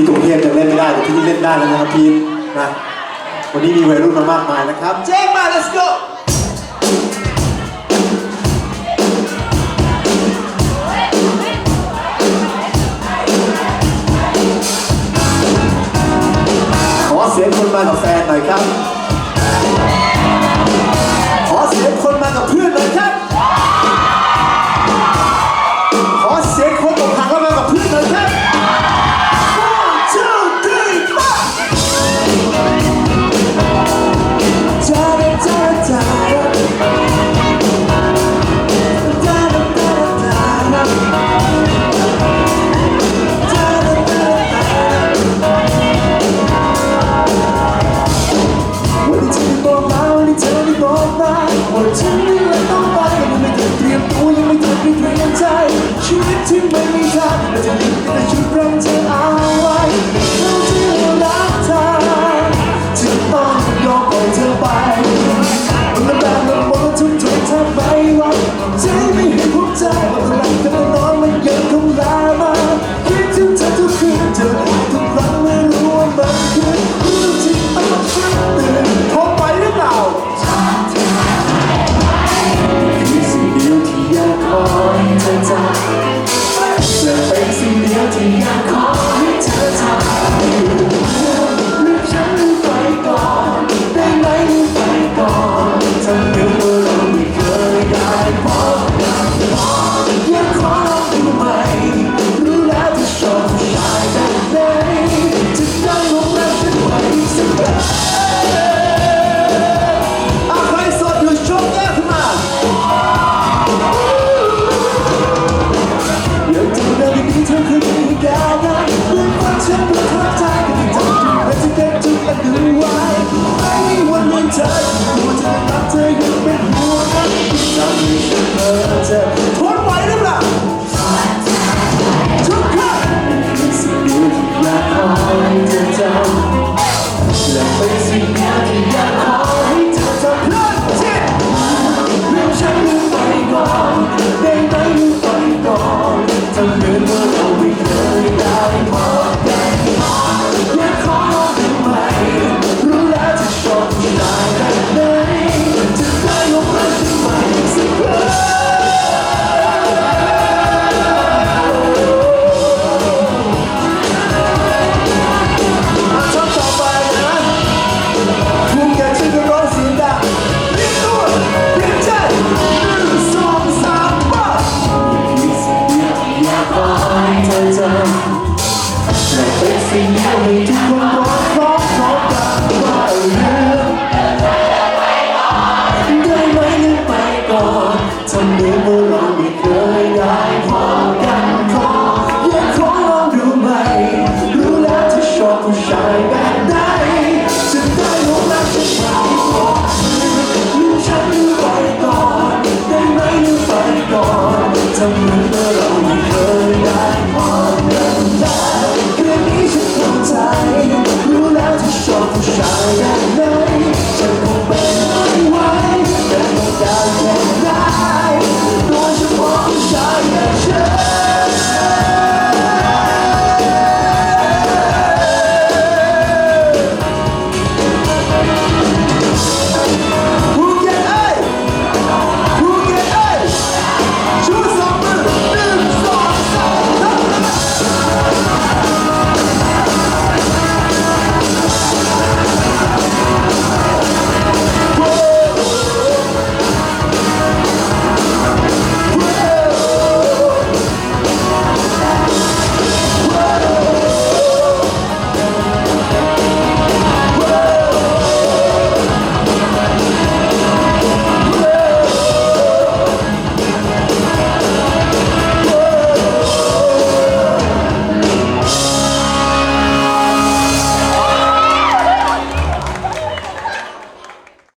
ที่กรุงเทพจะเล่นไม่ได้แต่ที่นี่เล่นได้แล้วนะครับพีทนะวันนี้มีวัยรุ่นมามากมายนะครับ เจ๊งมา let's go ขอเสียงคนมากับแฟนหน่อยครับ ฉันไม่เลยต้องไปยังไม่ต้งเตรียมตัวยังไม่ต้องไปเตรียมใจชีวิตที่ไม่มีทางมันจะหยุดในชุดรังเธอ คนเธอหัวใจรักเธอ see you.